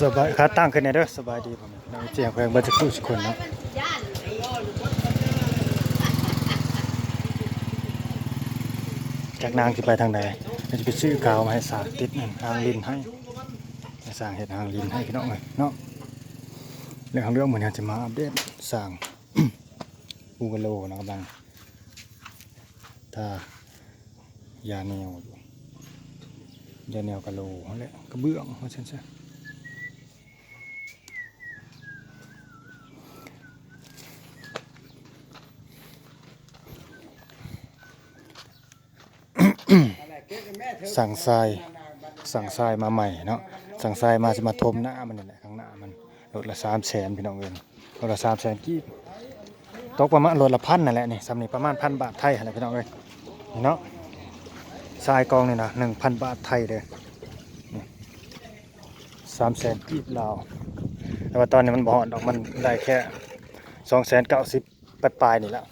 สบายขาตั้งขึ้นในเด้อสบายดีผมน้องเจียงแพงบัตรคู่สุคนนะจากนางที่ไปทางใดเราจะไปซื้อกาวมาให้สาติดนั่นหางลินให้ให้สร้างเห็ดหางลินให้พี่น้องเลยเนาะเรื่องของเรื่องเหมือนกันจะมาอัปเดตสร้างอูกโลนะกำลังถ้ายาแนวอยู่ ยาแนวกะโลนั่นแหละกระเบื้องว่าฉันซะสั่งทรายสั่งทรายมาใหม่เนาะสั่งทรายมาจะมาทมหน้ามันนี่แหละข้างหน้ามันรถละสามแสนพี่น้องเอิญรถละสามแสนกีบตกประมาณรถละพันนั่นแหละนี่สำนีประมาณพันบาทไทยอะไรพี่น้องเอ้ยนี่เนาะ ทรายกองนี่นะหนึ่งพันบาทไทยเลยสามแสนกีบลาวแต่ว่าตอนนี้มันบ่อดดอกมันได้แค่สองแสนเก้าสิบปลายๆนี่แหละ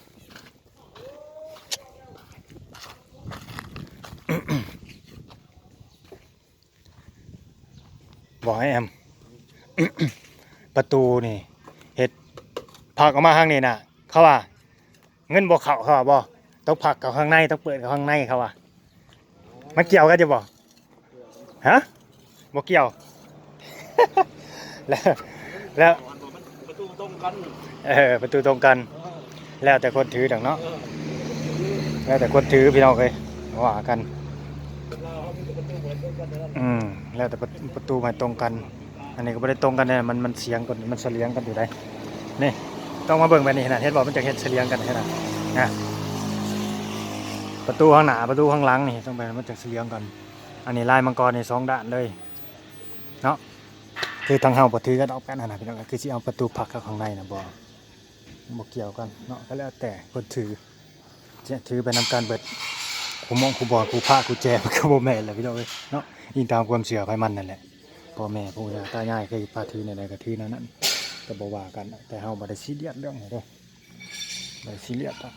บอกให้แอม ประตูนี่เห็ดผักออกมาข้างนี้น่ะเขาว่า เงินบอกเขาเขาว่าบอกต้องผักกับข้างในต้องเปิดกับข้างในเขาว่า มันเกี่ยวกันจะบอกฮะบอกเกี่ยว แล้วแล้วประตูตรงกันเออประตูตรงกัน แล้วแต่คนถือดังเนาะแล้วแต่คนถือพี่น้องเลยว่ากันอืมแล้วแต่ประตูไม่ตรงกัน อันนี้ก็ไม่ได้ตรงกันเนี่ยมันมันเสียงกันมันเสลียงกันอยู่ได้นี่ต้องมาเบิ่งแบบนี้นาดเฮ็ดบอกมันจะเฮ็ดเสลียงกันขนาดนะ ประตูข้างหน้าประตูข้างหลังนี่ต้องไปมันจะเสียงกันอันนี้ลายมังกรในสองด้านเลยเนาะคือทางเฮาบ่ถือกันออกกันนะพี่น้องคือสิเอาประตูผักเข้าข้างในนะบ่บ่เกี่ยวกันเนาะก็แล้วแต่คนถือจะถือไปนำการเบิดคูมองคูบอลคูพาคูแจมันก็บ่แม่นแหละพี่น้องเอ้ยเนาะอิงตามความเชื่อไผมันนั่นแหละพ่อแม่ปู่ย่าตายายเคยพาถือในใดก็ถือนั้นนั้นก็บ่ว่ากันแต่เฮาบ่ได้ซีเรียสเรื่องนี้เด้อบ่ได้ซีเรียสดอก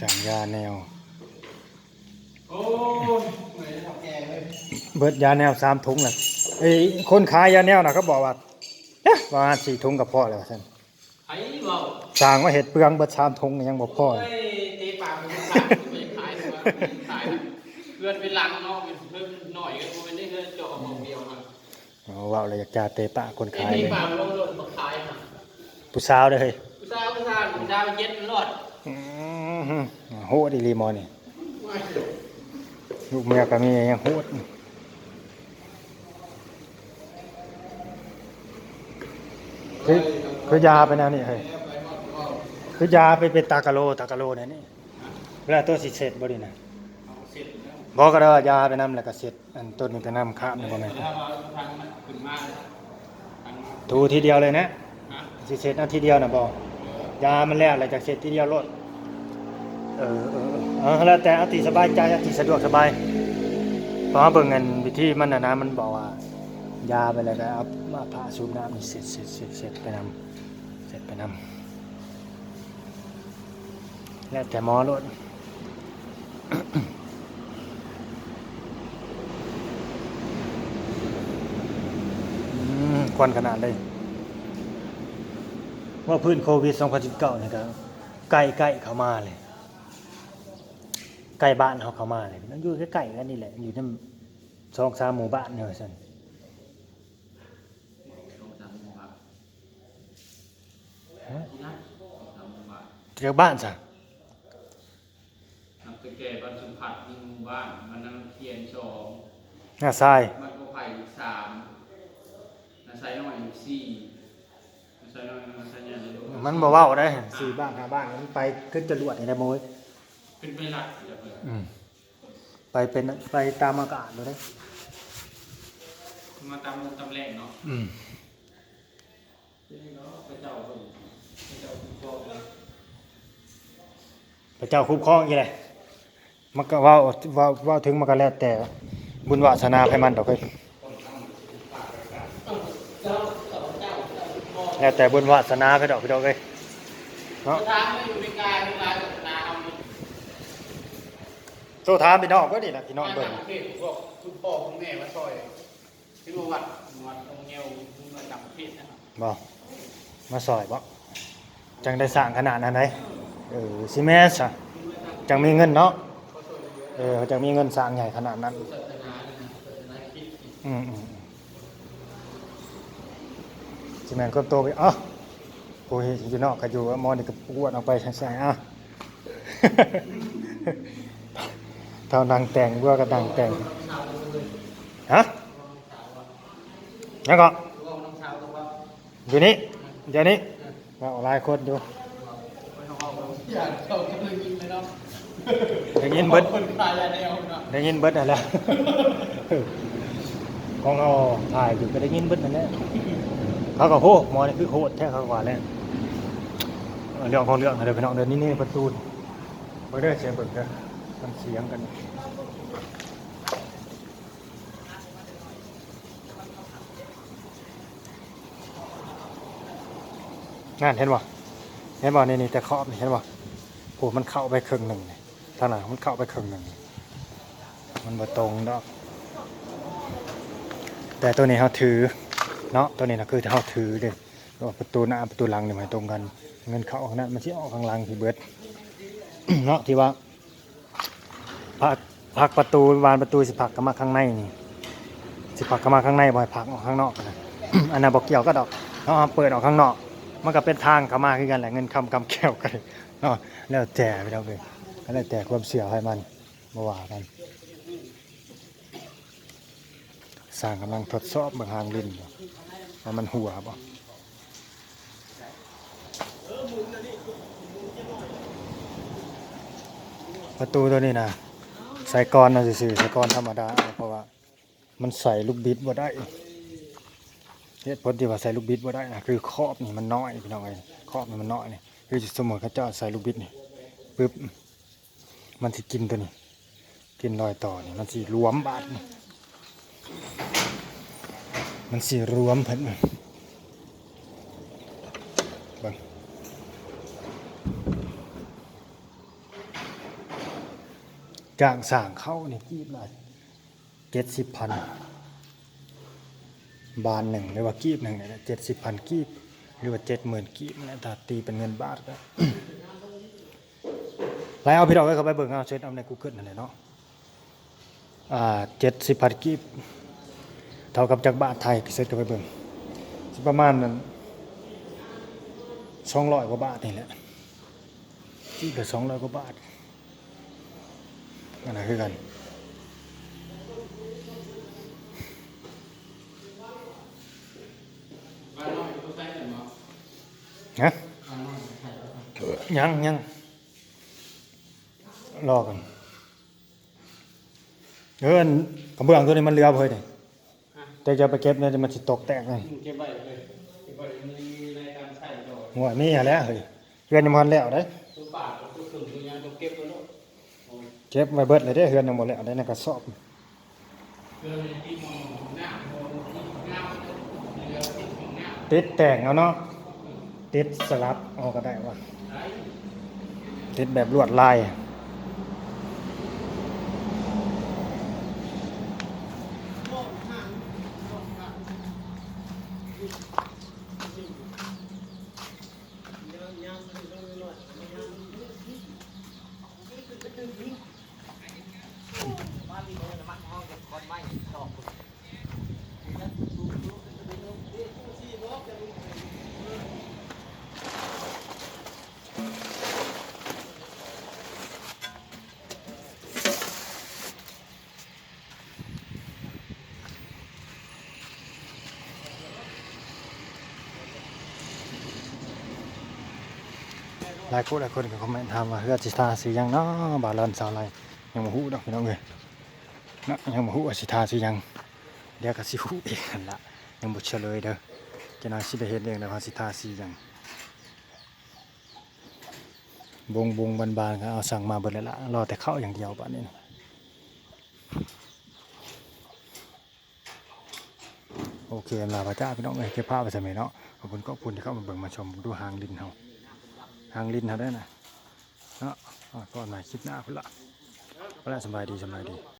จางยาแนว โอ้ยไม่ได้ทำแกงเลยเบิดยาแนวสามถุงน่ะไอ้คนขายยาแนวน่ะเขาบอกว่าเอ๊ะประมาณสี่ถุงก็พอแล้วท่าซั่นไอ้เบาสร้างว่าเห็ดเปลืองเบิดสามถุงยังบ่พอโอ้ยตีปากมันขายไม่ขายเลยขายเพื่อนเป็นลังเนาะเป็นเพื่อนหน่อยก็มันได้เงินเจาะของเดียวครับเอาว่าเลยอยากจะเตะปะคนขายตีเลยปากมันลงรถมาขายครับผู้สาวเด้อเฮ้ยผู้สาวผู้สาวผู้สาวเย็ดมันรอดอื้อหือ โหดอีลีมอนี่ลูกเมียก็มียังโหดคือ คือยาไปแนวนี้เฮ้ยคือยาไปเป็นตากะโลตากะโลเนี่ยนี่เวลาตัวสิเสร็จบ่ดีนะบอกก็ได้ว่ายาไปนำแล้วก็เสร็จอันต้นนี้ไปนำข้ามนี่บ่แม่นถูทีเดียวเลยนะฮะสิเสร็จนาทีเดียวนะบอกยามันแล้วอะไรจากเสร็จทีเดียวรถ เออเออเออแล้วแต่อติสบายใจอติสะดวกสบายเพราะว่าเบิ่งเงินวิธีมันนะนะมันบอกว่ายาไปแล้วก็เอามาผ่าสูบน้ำนี่เสร็จเสร็จเสร็จเสร็จไปนำเสร็จไปนำแล้วแต่หมอรถควันขนาดเลยว่าพื้นโควิด 2019นี่ก็ใกล้ใกล้เข้ามาเลย ใกล้บ้านเขาเข้ามาเลยมันอยู่ใกล้ๆกันนี่แหละอยู่ในสองสามหมู่บ้านเนี่ยสันสองสามหมู่บ้านฮะนะสองสามหมู่บ้านเจอบ้านสันน้ำตะแก่บ้านสุพรรณมีหมู่บ้านมันน้ำเทียนสองหน้าทรายบ้านโกไผ่อีกสามน้ำไซน้อยอีกสี่น้ำไซน้อยน้ำไซใหญ่เลยมันบอกว่าได้สี่บ้านห้าบ้านมันไปขึ้นจรวดนี่ได้โมย เป็นไปรักเดี๋ยวเพิ่นอืมไปเป็นไปตามอากาศเลยได้มาตามมุมตามแรงเนาะอืมนี่เนาะพระเจ้าเพิ่นพระเจ้าคุ้มครองเลยพระเจ้าคุ้มครองอยังไงมันก็เว่าเว่าเว่าถึงมันก็แล้วแต่บุญวาสนาให้มันดอกเฮ้ยแล้วแต่บุญวาสนาไปดอกพี่ดอกเอ้ยเนาะทางไม่อยู่ในกายในลายศาสนาเอาเนี่ย โทรถามพี่น้องก็นี่นะพี่น้องมาเบิ่จางกประเทศพวกคุณพ่อคุณแม่มาซอยที่รู้วัดวัดตรงเงวมาจากประเทศนะครับบ่มาซอยบ่จังได้สร้างขนาดนั้นไดเออสิแม่ซะจังมีเงินเนาะเออจังมีเงินสร้างใหญ่ขนาดนั้นศาสนาเนี่ยนะศาสนาคริสต์อืมอืมอืมสิแม่นก็โตไปเอ้าผู้เฮ็ดอยู่นอกก็อยู่ว่ามอนี่ก็ปวดออกไปใส่ๆอะ เท่านังแต่งว่าก็ดังแต่งฮะยังก็รวมน้วตัวว่าอยู่นี่เดี๋ยวนี้ว่าหลายคนอยู่ได้ยินเบิดคนขายยาแนวเนาะได้ยินเบิดนั่นแหละของเราถ่ายอยู่ก็ได้ยินเบิร์ดนั่นแหละเขาก็โหมอนี่คือโหดแท้เขากว่าแล้วเรื่องของเรื่องเดี๋ยวพี่น้องเดินนี่นี่ประตูนี่เบิดเด้เสียงเบิร์ดเด้อ มันเสียงกันนั่นเห็นบ่เห็นบ่นี่นี่แต่ขอบนี่เห็นบ่โหมันเข้าไปครึ่งหนึ่งนี่ทางไหนมันเข้าไปครึ่งหนึ่งมันบ่ตรงดอก แต่ตัวนี้เขาถือเนาะตัวนี้นะคือเขาถือเด็ประตูหน้าประตูหลังเนี่ยมันตรงกัน เงินเข้าข้างหน้ามันที่ออกข้างหลังที่เบิดเนาะที่ว่า พักพักประตูบานประตูสิผักเข้ามาข้างในนี่สิผักเข้ามาข้างในบ่ให้ผลักออกข้างนอกนะอันนั้นบอกเกี่ยวก็ดอกเขาเปิดออกข้างนอก มันก็เป็นทางเข้ามาคือกันแหละเงินคำกำแก้วกันเนาะแล้วแต่ไปแล้วเลยแล้วแต่ความเสียให้มันมาว่ากันสร้างกำลังทดสอบเบื้องหางลิ้นว่ามันหัวบ่ประตูตัวนี้นะ ใส่กรอนนะซื่อๆใส่กรอนธรรมดาเอาเพราะว่ามันใส่ลูกบิดบ่ได้เหตุผลที่ว่าใส่ลูกบิดบ่ได้นะคือครอบนี่มันน้อยพี่น้องเอ้ยครอบนี่มันน้อยนี่คือสมมติเขาเจ้าใส่ลูกบิดนี่ปึ๊บมันสิกินตัวนี้ กินรอยต่อนี่มันสิรวมบาดนี่มันสิรวมเพิ่นเบิ่ง จ้างสร้างเข้านี่กีบละเจ็ดสิบพันบานหนึ่งหรือว่ากีบหนึ่งเนี่ยเจ็ดสิบพันกีบหรือว่าเจ็ดหมื่นกีบนะถ้าตีเป็นเงินบาทก็ไล่เอาพี่ดอกไว้เขาไปเบิ่งเอาเช็ดเอาใน Google นั่นแหละเนาะอ่าเจ็ดสิบพันกีบเท่ากับจากบาทไทยพิเศษก็ไปเบิ่งสิประมาณนั้นสองร้อยกว่าบาทนี่แหละที่เหลือสองร้อยกว่าบาท นั่นแหละคือกันบ้านน้อยเขาใช้กันเนาะฮะบ้านน้อยใช้กันยังยังรอกันเอออันกระเบื้องตัวนี้มันเรือเพิ่นนี่แต่จะไปเก็บเนี่ยมันสิตกแตกเลยเก็บไว้เลยเก็บไว้ในในการใช้ต่อหัวมีอะไรเฮ้ยเฮือนยังบ่ทันแล้วเด้ เก็บไว้เบิดเลยได้เฮือนยังบ่แล้วได้ในกระสอบเพื่อในที่มองหน้ามองที่หน้าเรือที่ของหน้าติดแต่งเอาเนาะติดสลับเอาก็ได้ว่าติดแบบลวดลาย หลายคนหลายคนก็คอมเมนต์ถามว่าเฮือสิตาสียังเนาะบาลอนสาะไรยังมาหู้ดอกพี่น้องเอ้ยเนาะยังมาหู้ว่าสิตาสียังเดี๋ยวก็สิหูเองละยังบุเฉลยเด้อจะน่าสิได้เห็นเองนะอว่าสิตาสียังบงบงบานบานก็เอาสั่งมาเบิดแล้ละรอแต่เข้าอย่างเดียวบัดนี้โอเคลาพระเจ้าพี่น้องเอ้ยเก็บภาพไปซะแมเนาะขอบคุณก็คุณที่เข้ามาเบิ่งมาชมดูหางดินเฮา ทางลินเขาได้นะเนาะก่อนมาคิดหน้าพุ่ละก็แล้วสบายดีสบายดี